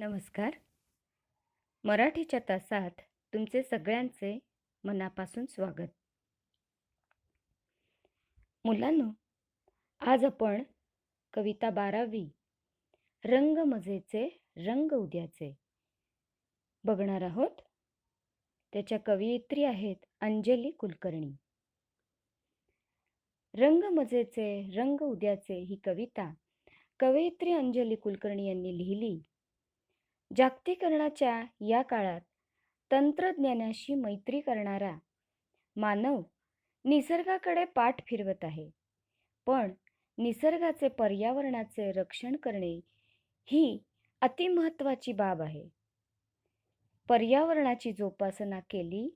नमस्कार. मराठीच्या तासात तुमचे सगळ्यांचे मनापासून स्वागत. मुलांनो आज आपण कविता बारावी रंग मजेचे रंग उद्याचे बघणार आहोत. त्याच्या कवयित्री आहेत अंजली कुलकर्णी. रंग मजेचे रंग उद्याचे ही कविता कवयित्री अंजली कुलकर्णी यांनी लिहिली. जागतिकरणाच्या या काळात तंत्रज्ञानाशी मैत्री करणारा मानव निसर्गाकडे पाठ फिरवत आहे. पण निसर्गाचे पर्यावरणाचे रक्षण करणे ही अतिमहत्त्वाची बाब आहे. पर्यावरणाची जोपासना केली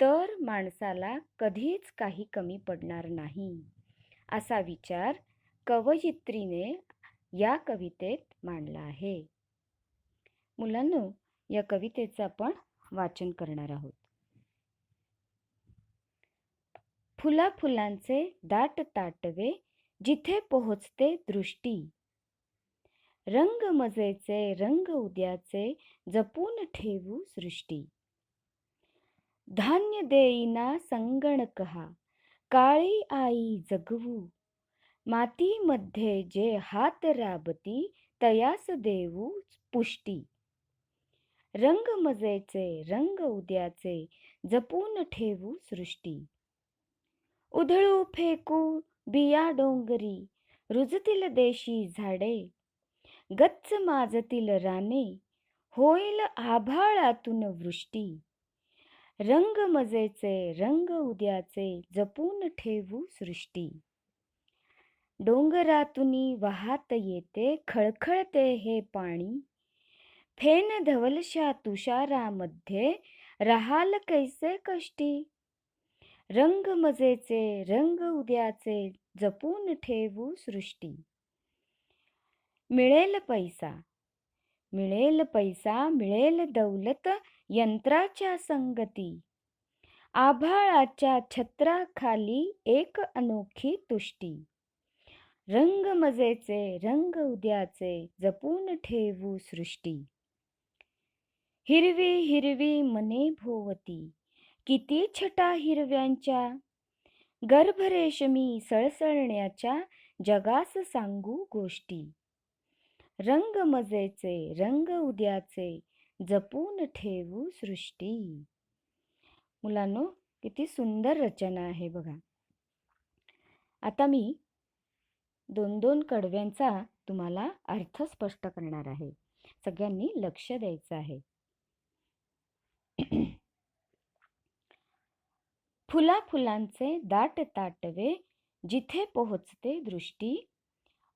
तर माणसाला कधीच काही कमी पडणार नाही असा विचार कवयित्रीने या कवितेत मांडला आहे. मुलांनो या कवितेचं आपण वाचन करणार आहोत. फुला फुलांचे दाट ताटवे जिथे पोहोचते दृष्टी. रंग मजेचे रंग उद्याचे जपून ठेवू सृष्टी. धान्य देईना संगणकहा काळी आई जगवू. मातीमध्ये जे हात राबती तयास देऊ पुष्टी. रंग मजेचे रंग उद्याचे जपून ठेवू सृष्टी. उधळू फेकू बिया डोंगरी रुजतील देशी झाडे गच्च माजतील राने होईल आभाळातून वृष्टी. रंग मजेचे रंग उद्याचे जपून ठेवू सृष्टी. डोंगरातून वाहत येते खळखळते हे पाणी. फेन धवलशा तुषारामध्ये राहाल कैसे कष्टी? रंग मजेचे रंग उद्याचे जपून ठेवू सृष्टी. मिळेल पैसा मिळेल पैसा मिळेल दौलत यंत्राच्या संगती. आभाळाच्या छत्राखाली एक अनोखी तुष्टी. रंग मजेचे रंग उद्याचे जपून ठेवू सृष्टी. हिरवी हिरवी मने भोवती. किती छटा हिरव्यांच्या. गर्भरेशमी सळसळण्याच्या जगास सांगू गोष्टी. रंग मजेचे रंग उद्याचे जपून ठेवू सृष्टी. मुलांनो किती सुंदर रचना आहे बघा. आता मी दोन दोन कडव्यांचा तुम्हाला अर्थ स्पष्ट करणार आहे. सगळ्यांनी लक्ष द्यायचं आहे. फुला फुलांचे दाट ताटवे जिथे पोहोचते दृष्टी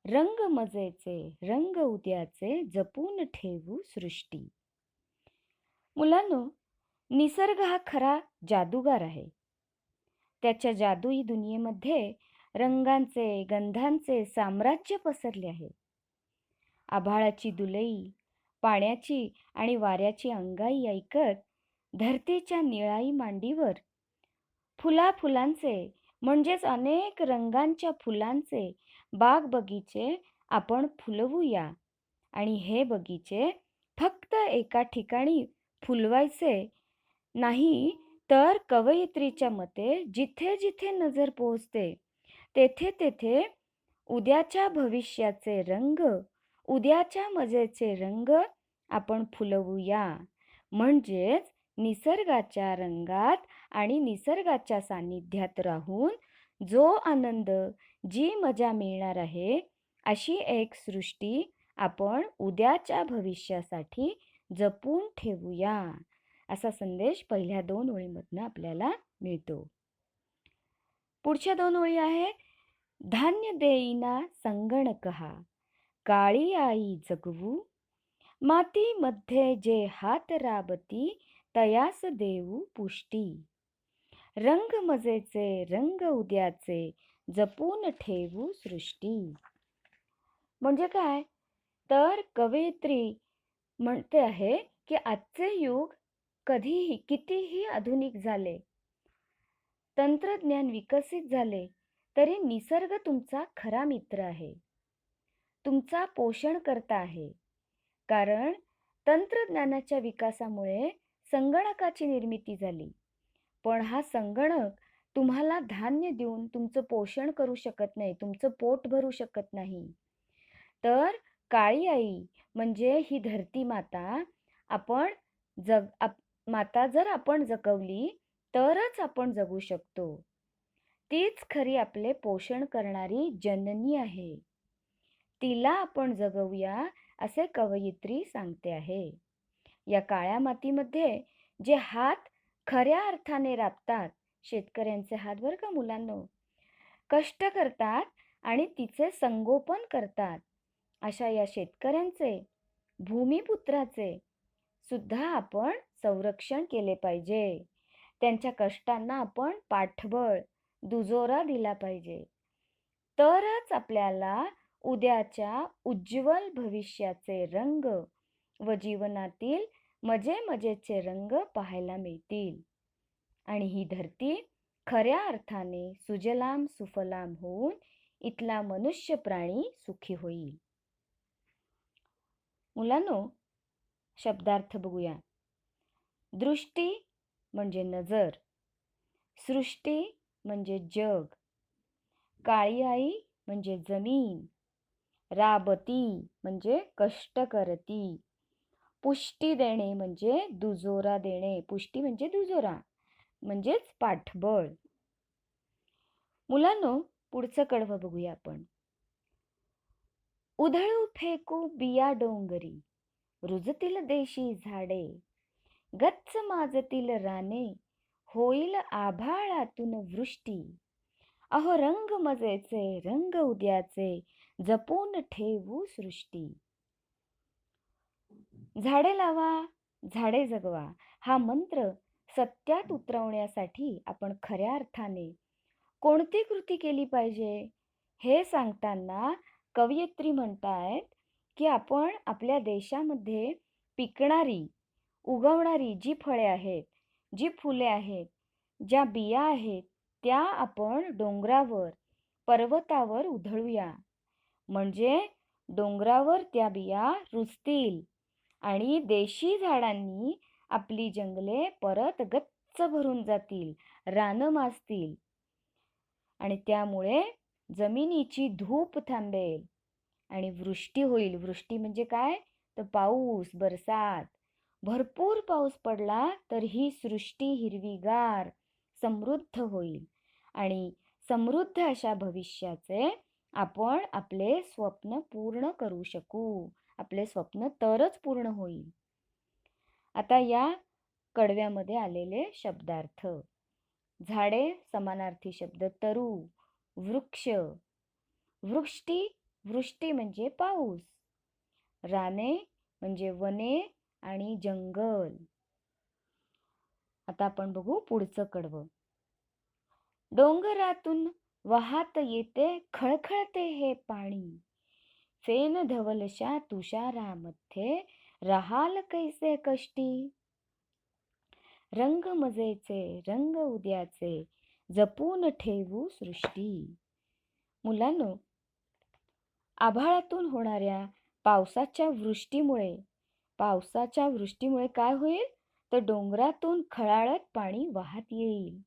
रंग मजेचे रंग उद्याचे जपून ठेवू सृष्टी. मुलांनो निसर्ग हा खरा जादूगार आहे. त्याच्या जादुई दुनियेमध्ये रंगांचे गंधांचे साम्राज्य पसरले आहे. आभाळाची दुलई पाण्याची आणि वाऱ्याची अंगाई ऐकत धरतीच्या निळाई मांडीवर. फुला फुलांचे म्हणजेच अनेक रंगांच्या फुलांचे बाग बगीचे आपण फुलवूया. आणि हे बगीचे फक्त एका ठिकाणी फुलवायचे नाही तर कवयित्रीच्या मते जिथे जिथे नजर पोहोचते तेथे तेथे उद्याच्या भविष्याचे रंग उद्याच्या मजेचे रंग आपण फुलवूया. म्हणजेच निसर्गाच्या रंगात आणि निसर्गाच्या सान्निध्यात राहून जो आनंद जी मजा मिळणार आहे अशी एक सृष्टी आपण उद्याच्या भविष्यासाठी जपून ठेवूया असा संदेश पहिल्या दोन ओळीमधनं आपल्याला मिळतो. पुढच्या दोन ओळी आहे धान्य देईना संगणक हा काळी आई जगवू मातीमध्ये जे हात राबती तयास देऊ पुष्टी. रंग मजेचे रंग उद्याचे जपून ठेवू सृष्टी. म्हणजे काय? तर कवयित्री म्हणते आहे की आजचे युग कधीही कितीही आधुनिक झाले तंत्रज्ञान विकसित झाले तरी निसर्ग तुमचा खरा मित्र आहे. तुमचा पोषण करता आहे. कारण तंत्रज्ञानाच्या विकासामुळे संगणकाची निर्मिती झाली. पण हा संगणक तुम्हाला धान्य देऊन तुमचं पोषण करू शकत नाही तुमचं पोट भरू शकत नाही. तर काळी आई म्हणजे ही धरती माता आपण जग आप माता जर आपण जगवली तरच आपण जगू शकतो. तीच खरी आपले पोषण करणारी जननी आहे. तिला आपण जगवूया असे कवयित्री सांगते आहे. या काळ्या मातीमध्ये जे हात खऱ्या अर्थाने राबतात शेतकऱ्यांचे हात बरं का मुलांनो? कष्ट करतात आणि तिचे संगोपन करतात. अशा या शेतकऱ्यांचे भूमिपुत्राचे सुद्धा आपण संरक्षण केले पाहिजे. त्यांच्या कष्टांना आपण पाठबळ दुजोरा दिला पाहिजे. तरच आपल्याला उद्याच्या उज्ज्वल भविष्याचे रंग व जीवनातील मजे मजेचे रंग पाहायला मिळतील. आणि ही धरती खऱ्या अर्थाने सुजलाम सुफलाम होऊन इथला मनुष्य प्राणी सुखी होईल. मुलांनो शब्दार्थ बघूया. दृष्टी म्हणजे नजर. सृष्टी म्हणजे जग. काळी आई म्हणजे जमीन. राबती म्हणजे कष्ट करती. पुष्टी देणे म्हणजे दुजोरा देणे. पुष्टी म्हणजे दुजोरा म्हणजेच पाठबळ. मुलांनो पुढचं कडवं बघूया आपण. उधळू फेकू बिया डोंगरी रुजतील देशी झाडे. गच्च माजतील राने होईल आभाळातून वृष्टी. अहो रंग मजेचे रंग उद्याचे जपून ठेवू सृष्टी. झाडे लावा झाडे जगवा. हा मंत्र सत्यात उतरवण्यासाठी आपण खऱ्या अर्थाने कोणती कृती केली पाहिजे? हे सांगताना कवयित्री म्हणतायत की आपण आपल्या देशामध्ये पिकणारी उगवणारी जी फळे आहेत जी फुले आहेत ज्या बिया आहेत त्या आपण डोंगरावर पर्वतावर उधळूया. म्हणजे डोंगरावर त्या बिया रुजतील. आणि देशी झाडांनी आपली जंगले परत गच्च भरून जातील रानं माजतील. आणि त्यामुळे जमिनीची धूप थांबेल आणि वृष्टी होईल. वृष्टी म्हणजे काय? तर पाऊस बरसात. भरपूर पाऊस पडला तर ही सृष्टी हिरवीगार समृद्ध होईल आणि समृद्ध अशा भविष्याचे आपण आपले स्वप्न पूर्ण करू शकू. आपले स्वप्न तरच पूर्ण होईल. आता या कडव्यामध्ये आलेले शब्दार्थ. झाडे समानार्थी शब्द तरु वृक्ष. वृष्टी वृष्टी म्हणजे पाऊस. राने म्हणजे वने आणि जंगल. आता आपण बघू पुढचं कडवं. डोंगरातून वाहत येते खळखळते हे पाणी. फेन धवलशा तुषारामध्ये राहाल कैसे कष्टी? रंग मजेचे रंग उद्याचे जपून ठेवू सृष्टी. मुलांनो आभाळातून होणाऱ्या पावसाच्या वृष्टीमुळे पावसाच्या वृष्टीमुळे काय होईल? तर डोंगरातून खळाळत पाणी वाहत येईल.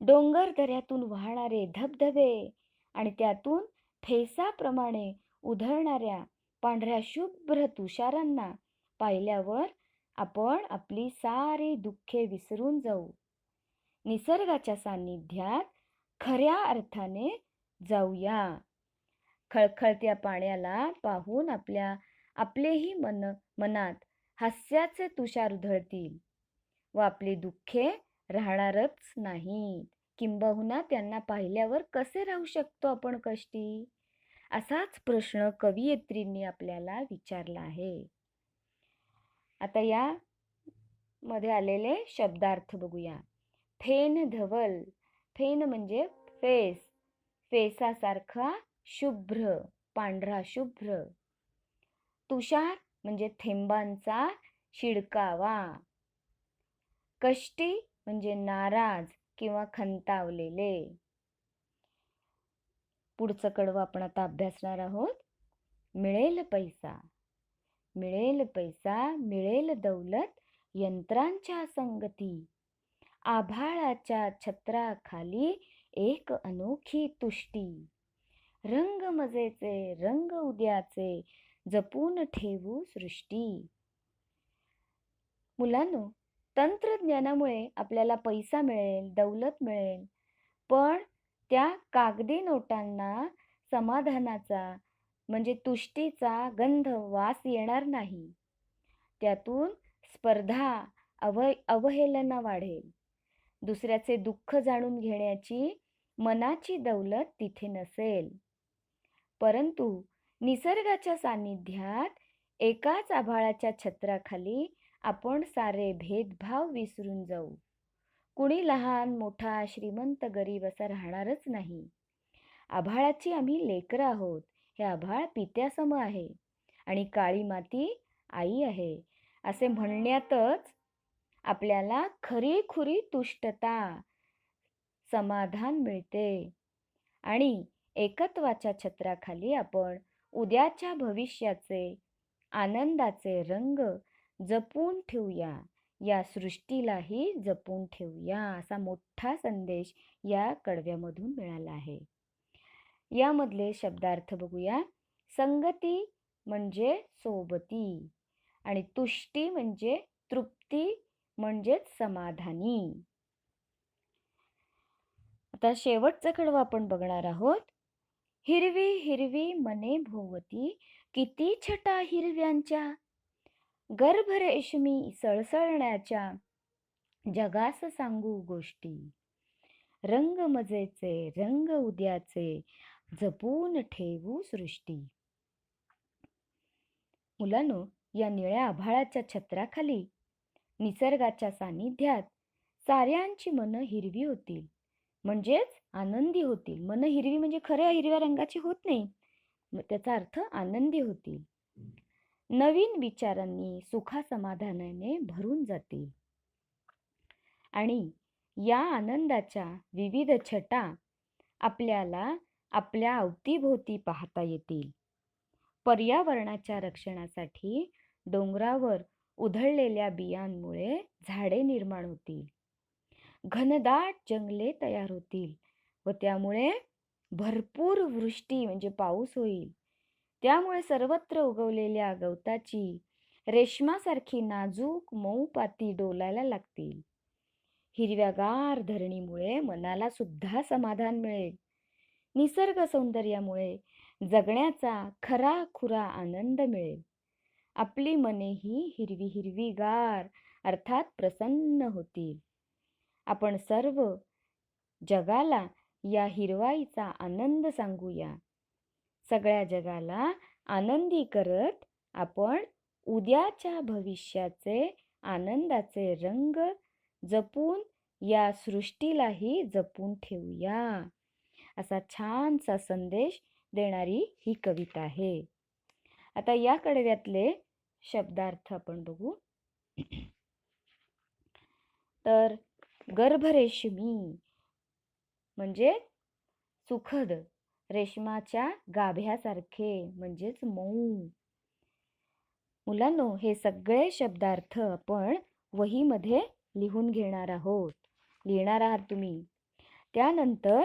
डोंगर दऱ्यातून वाहणारे धबधबे आणि त्यातून फेसाप्रमाणे उधळणाऱ्या पांढऱ्या शुभ्र तुषारांना पाहिल्यावर आपण आपली सारी दुःखे विसरून जाऊ. निसर्गाच्या सान्निध्यात खऱ्या अर्थाने जाऊया. खळखळत्या पाण्याला पाहून आपल्या आपलेही मन मनात हास्याचे तुषार उधळतील व आपली दुःखे राहणारच नाहीत. किंबहुना त्यांना पाहिल्यावर कसे राहू शकतो आपण कष्टी? असाच प्रश्न कवयित्रींनी आपल्याला विचारला आहे. आता या मध्ये आलेले शब्दार्थ बघूया. फेन धवल फेन म्हणजे फेस फेसासारखा शुभ्र पांढरा शुभ्र. तुषार म्हणजे थेंबांचा शिडकावा. कष्टी म्हणजे नाराज किंवा खंतावलेले. पुढचं कडवं आपण आता अभ्यासणार आहोत. मिळेल पैसा. मिळेल पैसा मिळेल दौलत यंत्रांच्या संगती. आभाळाच्या छत्राखाली एक अनोखी तुष्टी. रंग मजेचे रंग उद्याचे जपून ठेवू सृष्टी. मुलांनो तंत्रज्ञानामुळे आपल्याला पैसा मिळेल दौलत मिळेल. पण त्या कागदी नोटांना समाधानाचा म्हणजे तुष्टीचा गंध वास येणार नाही. त्यातून स्पर्धा अव अवहेलना वाढेल. दुसऱ्याचे दुःख जाणून घेण्याची मनाची दौलत तिथे नसेल. परंतु निसर्गाच्या सान्निध्यात एकाच आभाळाच्या छत्राखाली आपण सारे भेदभाव विसरून जाऊ. कुणी लहान मोठा श्रीमंत गरीब असा राहणारच नाही. आभाळाची आम्ही लेकरं आहोत. हे आभाळ पित्यासम आहे. आणि काळी माती आई आहे. असे म्हणण्यातच आपल्याला खरी खुरी तुष्टता समाधान मिळते. आणि एकत्वाच्या छत्राखाली आपण उद्याच्या भविष्याचे आनंदाचे रंग जपून ठेवूया. या सृष्टीलाही जपून ठेवूया असा मोठा संदेश या कडव्यामधून मिळाला आहे. यामधले शब्दार्थ बघूया. संगती म्हणजे सोबती आणि तुष्टी म्हणजे तृप्ती म्हणजेच समाधानी. आता शेवटचा कडवा आपण बघणार आहोत. हिरवी हिरवी मने भोवती किती छटा हिरव्यांच्या? गर्भरेशमी सळसळण्याच्या जगास सांगू गोष्टी. रंग मजेचे रंग उद्याचे जपून ठेवू सृष्टी. मुलांनो या निळ्या आभाळाच्या छत्राखाली निसर्गाच्या सानिध्यात साऱ्यांची मनं हिरवी होतील. म्हणजेच आनंदी होतील. मन हिरवी म्हणजे खऱ्या हिरव्या रंगाची होत नाही. त्याचा अर्थ आनंदी होतील. नवीन विचारांनी सुखासमाधानाने भरून जातील आणि या आनंदाच्या विविध छटा आपल्याला आपल्या अवतीभोवती पाहता येतील. पर्यावरणाच्या रक्षणासाठी डोंगरावर उधळलेल्या बियांमुळे झाडे निर्माण होतील. घनदाट जंगले तयार होतील व त्यामुळे भरपूर वृष्टी म्हणजे पाऊस होईल. त्यामुळे सर्वत्र उगवलेल्या गवताची रेशमासारखी नाजूक मऊ पाती डोलायला लागतील. हिरव्यागार धरणीमुळे मनाला सुद्धा समाधान मिळेल. निसर्ग सौंदर्यामुळे जगण्याचा खरा खुरा आनंद मिळेल. आपली मने ही हिरवी हिरवीगार अर्थात प्रसन्न होतील. आपण सर्व जगाला या हिरवाईचा आनंद सांगूया. सगळ्या जगाला आनंदी करत आपण उद्याच्या भविष्याचे आनंदाचे रंग जपून या सृष्टीलाही जपून ठेवूया. असा छानसा संदेश देणारी ही कविता आहे. आता या कडव्यातले शब्दार्थ आपण बघू. तर गर्भरेशमी म्हणजे सुखद रेशमाच्या गाभ्यासारखे म्हणजेच मऊ. मुलांनो हे सगळे शब्दार्थ आपण वहीमध्ये लिहून घेणार आहोत. लिहिणार आहात तुम्ही. त्यानंतर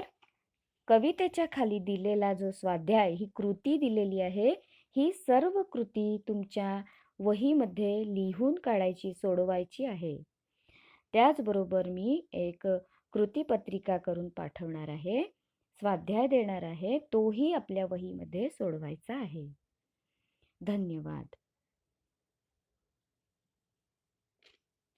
कवितेच्या खाली दिलेला जो स्वाध्याय ही कृती दिलेली आहे ही सर्व कृती तुमच्या वहीमध्ये लिहून काढायची सोडवायची आहे. त्याचबरोबर मी एक कृतीपत्रिका करून पाठवणार आहे. स्वाध्याय देणार आहे तोही आपल्या वहीमध्ये सोडवायचा आहे. धन्यवाद.